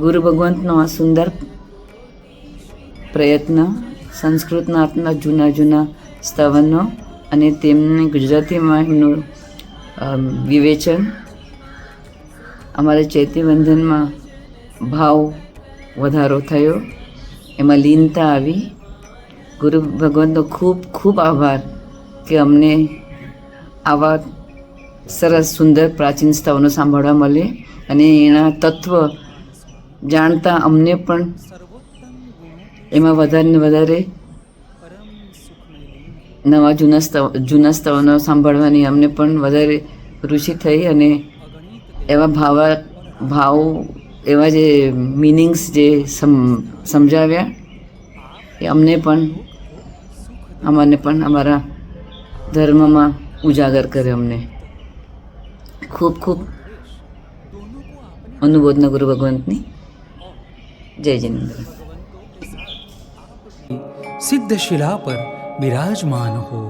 ગુરુ ભગવંતનો આ સુંદર પ્રયત્ન, સંસ્કૃતના આપના જૂના જૂના સ્તવનો અને તેમને ગુજરાતીમાં એમનું વિવેચન, અમારે ચૈત્યબંધનમાં ભાવ વધારો થયો. એમાં લીનતા આવી. ગુરુ ભગવંતનો ખૂબ ખૂબ આભાર કે અમને આવા સરસ, સુંદર પ્રાચીન સ્થળો સાંભળવા મળે અને એના તત્વ જાણતા અમને પણ એમાં વધારે ને વધારે નવા જૂના સ્તવ જૂના સ્તવનો સાંભળવાની અમને પણ વધારે રુચિ થઈ અને એવા ભાવા, ભાવ, એવા જે મિનિંગ્સ જે સમ, સમજાવ્યા એ અમને પણ અમને પણ અમારા ધર્મમાં ઉજાગર કર્યો અમને. ખૂબ ખૂબ અનુબોધના ગુરુ ભગવંતની જય જિનેન્દ્ર સિદ્ધ શિલા પર બિરાજમાન હો